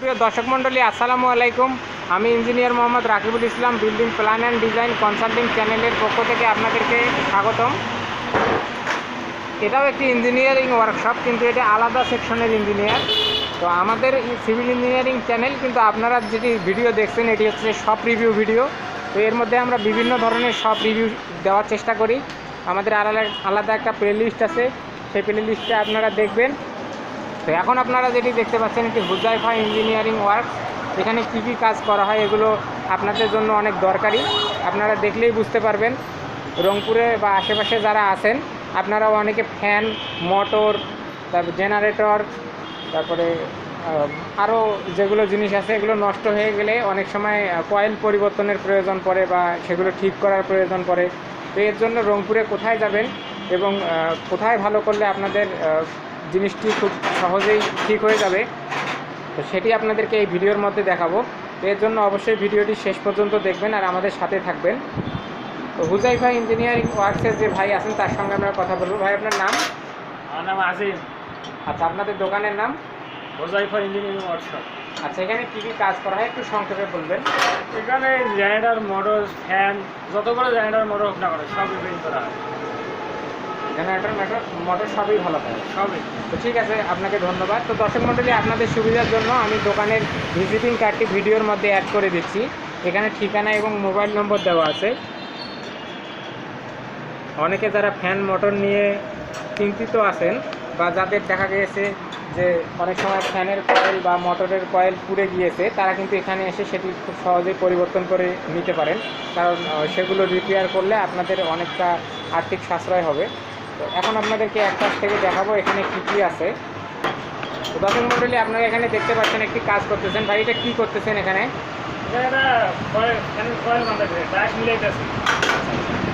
প্রিয় দর্শক মণ্ডলী, আসসালামু আলাইকুম। আমি engineer Mohammad Rakibul Islam, building plan and design consulting চ্যানেলের পক্ষ থেকে আপনাদেরকে স্বাগতম। এটাও একটি ইঞ্জিনিয়ারিং ওয়ার্কশপ কিন্তু এটা আলাদা সেকশনের ইঞ্জিনিয়ার। তো আমাদের সিভিল ইঞ্জিনিয়ারিং চ্যানেল কিন্তু আপনারা যেটি ভিডিও দেখছেন, এটি হচ্ছে সব রিভিউ ভিডিও তো এর মধ্যে আমরা বিভিন্ন ধরনের সব রিভিউ দেওয়ার চেষ্টা করি। আমাদের আলাদা আলাদা একটা প্লে লিস্ট আছে, সেই প্লে লিস্টে আপনারা দেখবেন। তো এখন আপনারা যেটি দেখতে পাচ্ছেন, এটি হুজাইফা ইঞ্জিনিয়ারিং ওয়ার্ক এখানে কী কী কাজ করা হয় এগুলো আপনাদের জন্য অনেক দরকারি। আপনারা দেখলেই বুঝতে পারবেন। রংপুরে বা আশেপাশে যারা আছেন, আপনারাও অনেকে ফ্যান, মোটর, তারপর জেনারেটর, তারপরে আরও যেগুলো জিনিস আছে, এগুলো নষ্ট হয়ে গেলে অনেক সময় কয়েল পরিবর্তনের প্রয়োজন পড়ে বা সেগুলো ঠিক করার প্রয়োজন পড়ে। তো এর জন্য রংপুরে কোথায় যাবেন এবং কোথায় ভালো করলে আপনাদের জিনিসটি খুব সহজেই ঠিক হয়ে যাবে। তো সেটি আপনাদেরকে এই ভিডিওর মধ্যে দেখাবো। এর জন্য অবশ্যই ভিডিওটি শেষ পর্যন্ত দেখবেন আর আমাদের সাথে থাকবেন। তো হুজাইফা ইঞ্জিনিয়ারিং ওয়ার্কসের যে ভাই আছেন তার সঙ্গে আমরা কথা বলব। ভাই আপনার নাম? আমার নাম আজিম। আচ্ছা আপনাদের দোকানের নাম? হোজাইফা ইঞ্জিনিয়ারিং ওয়ার্কশপ আচ্ছা এখানে কী কী কাজ করা হয় একটু সংক্ষেপে বলবেন। এখানে জেনারেটর মোটর ফ্যান যতগুলো জেনারেটর মোটর হোক না করে সব রিপেয়ারিং করা হয়। জেনারেটর মেটর মোটর সবই ভালো হয় সবই। তো ঠিক আছে আপনাকে ধন্যবাদ। তো দর্শক মণ্ডলী আপনাদের সুবিধার জন্য আমি দোকানের ভিজিটিং কার্ডটি ভিডিওর মধ্যে অ্যাড করে দিচ্ছি। এখানে ঠিকানা এবং মোবাইল নম্বর দেওয়া আছে। অনেকে যারা ফ্যান মোটর নিয়ে চিন্তিত আছেন বা যাদের দেখা গিয়েছে যে অনেক সময় ফ্যানের কয়েল বা মোটরের কয়েল পুড়ে গিয়েছে তারা কিন্তু এখানে এসে সেটি খুব সহজেই পরিবর্তন করে নিতে পারেন। কারণ সেগুলো রিপেয়ার করলে আপনাদের অনেকটা আর্থিক সাশ্রয় হবে। এখন আপনাদেরকে এক কাছ থেকে দেখাবো এখানে কী কী আছে। তো দর্শক মণ্ডলী আপনারা এখানে দেখতে পাচ্ছেন একটি কাজ করতেছেন। ভাই এটা কী করতেছেন এখানে?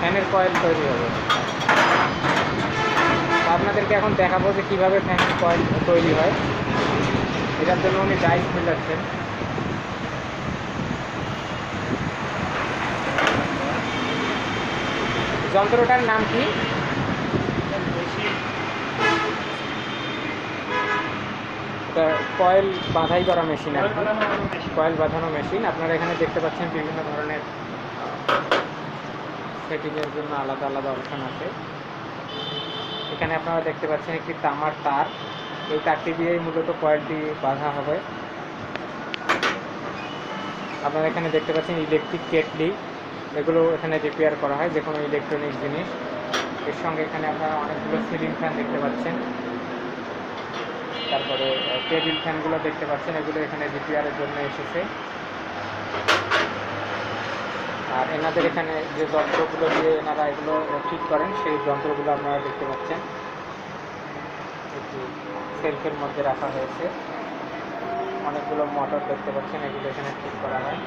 ফ্যানের কয়েল তৈরি হবে। আপনাদেরকে এখন দেখাবো যে কীভাবে ফ্যানের কয়েল তৈরি হয়। এটার জন্য উনি ডাইস মিলাচ্ছেন। যন্ত্রটার নাম কি বেশি এটা কয়েল বাঁধাই করা মেশিন আর কয়েল বাঁধানো মেশিন। আপনারা এখানে দেখতে পাচ্ছেন বিভিন্ন ধরনের সেটিংয়ের জন্য আলাদা আলাদা অপশান আছে। এখানে আপনারা দেখতে পাচ্ছেন একটি তামার তার। এই তারটি দিয়েই মূলত কয়েলটি বাঁধা হবে। আপনারা এখানে দেখতে পাচ্ছেন ইলেকট্রিক কেটলি এগুলো এখানে রিপেয়ার করা হয় যে কোনো ইলেকট্রনিক জিনিস। এর সঙ্গে এখানে আপনারা অনেকগুলো সিলিং ফ্যান দেখতে পাচ্ছেন। তারপরে টেবিল ফ্যানগুলো দেখতে পাচ্ছেন, এগুলো এখানে রিপেয়ারের জন্য এসেছে। আর এনাদের এখানে যে যন্ত্রগুলো দিয়ে এনারা এগুলো ঠিক করেন, সেই যন্ত্রগুলো আপনারা দেখতে পাচ্ছেন। সেলফের মধ্যে রাখা হয়েছে। অনেকগুলো মোটর দেখতে পাচ্ছেন, এগুলো এখানে ঠিক করা হয়।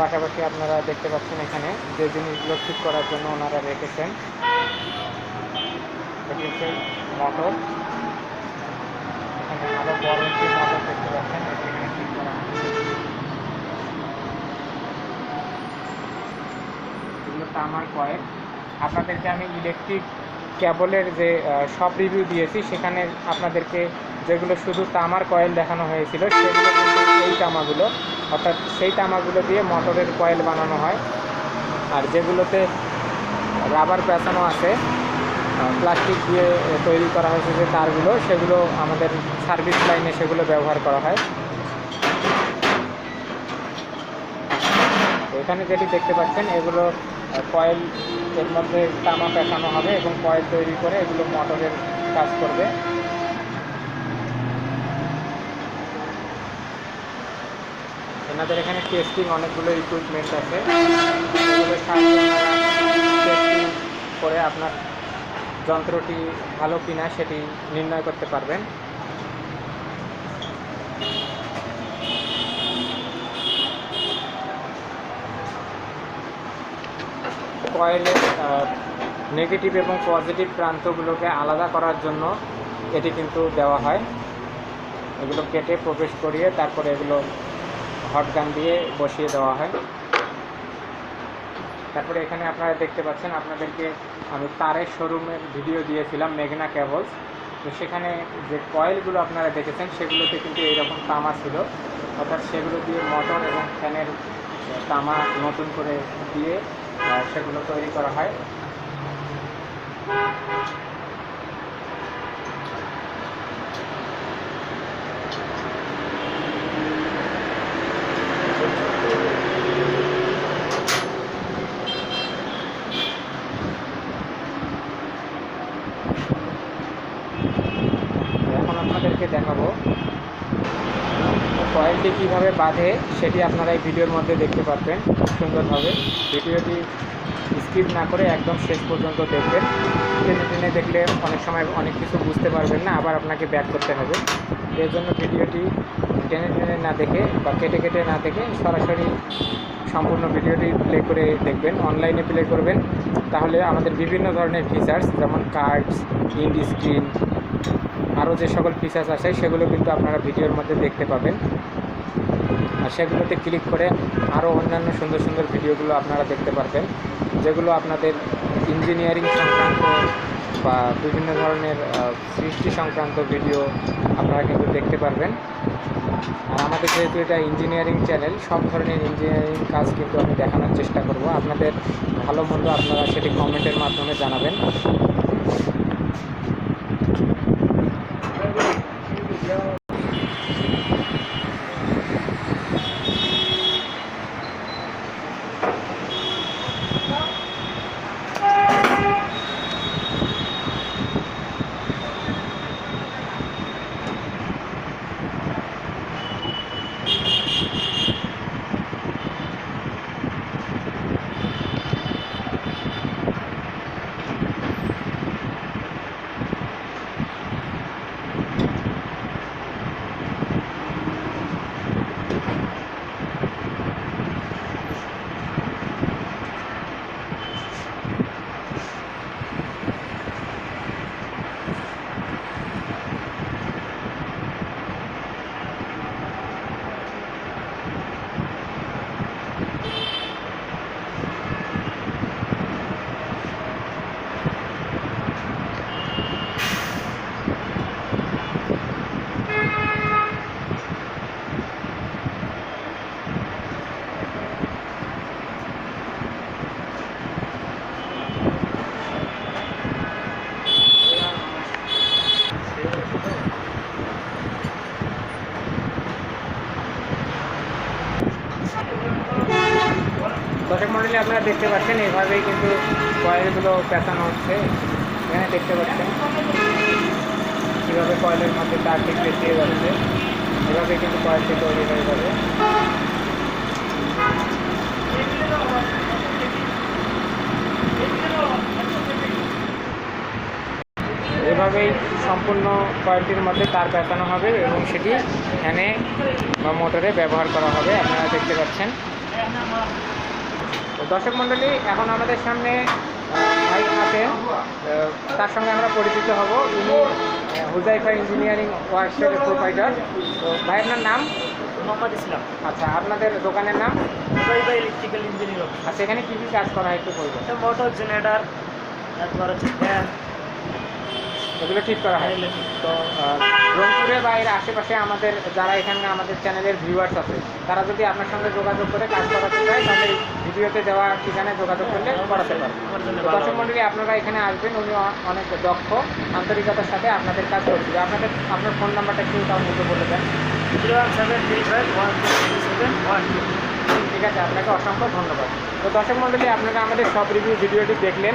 পাশাপাশি আপনারা দেখতে পাচ্ছেন এখানে যে জিনিসগুলো ঠিক করার জন্য ওনারা রেখেছেন। হচ্ছে মোটর। এখানে আরও বড় একটি মোটর দেখতে পাচ্ছেন এখানে এগুলো তামার কয়েল আপনাদেরকে আমি ইলেকট্রিক কেবলের যে সব রিভিউ দিয়েছি, সেখানে আপনাদেরকে যেগুলো শুধু তামার কয়েল দেখানো হয়েছিল, সেগুলো কিন্তু এই তামাগুলো, অর্থাৎ সেই তামাগুলো দিয়ে মোটরের কয়েল বানানো হয়। আর যেগুলোতে রাবার পেঁচানো আছে প্লাস্টিক দিয়ে তৈরি করা হয়েছে যে তারগুলো, সেগুলো আমাদের সার্ভিস লাইনে সেগুলো ব্যবহার করা হয়। এখানে যেটি দেখতে পাচ্ছেন, এগুলো কয়েল এর মধ্যে তামা পেঁচানো হবে এবং কয়েল তৈরি করে এগুলো মোটরের কাজ করবে। এনাদের এখানে টেস্টিং অনেকগুলো ইকুইপমেন্ট আছে। করে আপনার যন্ত্রটি ভালো কিনা সেটি নির্ণয় করতে পারবেন। কয়েলের নেগেটিভ এবং পজিটিভ প্রান্তগুলোকে আলাদা করার জন্য এটি কিন্তু দেওয়া হয়। এগুলো কেটে প্রবেশ করিয়ে তারপরে এগুলো হট গান দিয়ে বসিয়ে দেওয়া হয়। তারপরে এখানে আপনারা দেখতে পাচ্ছেন, আপনাদেরকে আমি তারের শোরুমের ভিডিও দিয়েছিলাম, মেঘনা ক্যাবলস তো সেখানে যে কয়েলগুলো আপনারা দেখেছেন, সেগুলোতে কিন্তু এইরকম তামা ছিল। অর্থাৎ সেগুলো দিয়ে মটর এবং ফ্যানের তামা নতুন করে দিয়ে সেগুলো তৈরি করা হয় এখন আপনাদেরকে দেখাবো কয়েলটি কীভাবে বাঁধে সেটি আপনারা এই ভিডিওর মধ্যে দেখতে পারবেন সুন্দরভাবে। ভিডিওটি স্কিপ না করে একদম শেষ পর্যন্ত দেখবেন। টেনে টেনে দেখলে অনেক সময় অনেক কিছু বুঝতে পারবেন না, আবার আপনাকে ব্যাক করতে হবে। এর জন্য ভিডিওটি টেনে টেনে না দেখে বা কেটে কেটে না দেখে সরাসরি সম্পূর্ণ ভিডিওটি প্লে করে দেখবেন, অনলাইনে প্লে করবেন। তাহলে আমাদের বিভিন্ন ধরনের ফিচার্স যেমন কার্ডস ইন্ড স্ক্রিন আরও যে সকল ফিচার্স আছে সেগুলো কিন্তু আপনারা ভিডিওর মধ্যে দেখতে পাবেন। আর সেগুলোতে ক্লিক করে আরও অন্যান্য সুন্দর সুন্দর ভিডিওগুলো আপনারা দেখতে পারবেন, যেগুলো আপনাদের ইঞ্জিনিয়ারিং সংক্রান্ত বা বিভিন্ন ধরনের সৃষ্টি সংক্রান্ত ভিডিও আপনারা কিন্তু দেখতে পারবেন। আর আমাদের যেহেতু এটা ইঞ্জিনিয়ারিং চ্যানেল সব ধরনের ইঞ্জিনিয়ারিং কাজ কিন্তু আমি দেখানোর চেষ্টা করব। আপনাদের ভালো মন্দ আপনারা সেটি কমেন্টের মাধ্যমে জানাবেন দর্শক মন্ডলী আপনারা দেখতে পাচ্ছেন, এভাবেই কিন্তু কয়েলগুলো পেঁচানো হচ্ছে। এখানে দেখতে পাচ্ছেন কীভাবে কয়েলের মধ্যে তার তারটি পেঁচিয়ে যাচ্ছে। এভাবে কিন্তু কয়েলটি তৈরি হয়ে যাবে। এভাবেই সম্পূর্ণ কয়েলটির মধ্যে তার পেঁচানো হবে এবং সেটি ফ্যানে বা মোটরে ব্যবহার করা হবে। আপনারা দেখতে পাচ্ছেন। দর্শক মণ্ডলী এখন আমাদের সামনে ভাই আছেন। তার সঙ্গে আমরা পরিচিত হব। উনি হুজাইফা ইঞ্জিনিয়ারিং ওয়ার্কশপের প্রোভাইডার। তো ভাই আপনার নাম? মোহাম্মদ ইসলাম। আচ্ছা আপনাদের দোকানের নাম? হুজাইফা ইলেকট্রিক্যাল ইঞ্জিনিয়ারিং আচ্ছা এখানে কী কী কাজ করা হয় একটু বলব মোটর জেনারেটার তারপর হচ্ছে ফ্যান এগুলো ঠিক করা হয়। তো আহ, রংপুরে বা এর আশেপাশে আমাদের যারা এখানে আমাদের চ্যানেলের ভিউয়ার্স আছে তারা যদি আপনার সঙ্গে যোগাযোগ করে কাজ করাতে চায় তাহলে ভিডিওতে দেওয়া ঠিকানায় যোগাযোগ করলে করাতে পারবে। আমার জন্য তো দর্শক মন্ডলী আপনারা এখানে আসবেন উনি অনেক দক্ষ আন্তরিকতার সাথে আপনাদের কাজ করছিল আপনাদের আপনার ফোন নাম্বারটা একটু তার মধ্যে বলে দেন। ঠিক আছে আপনাকে অসংখ্য ধন্যবাদ। তো দর্শক মন্ডলী আপনারা আমাদের সব রিভিউ ভিডিওটি দেখলেন।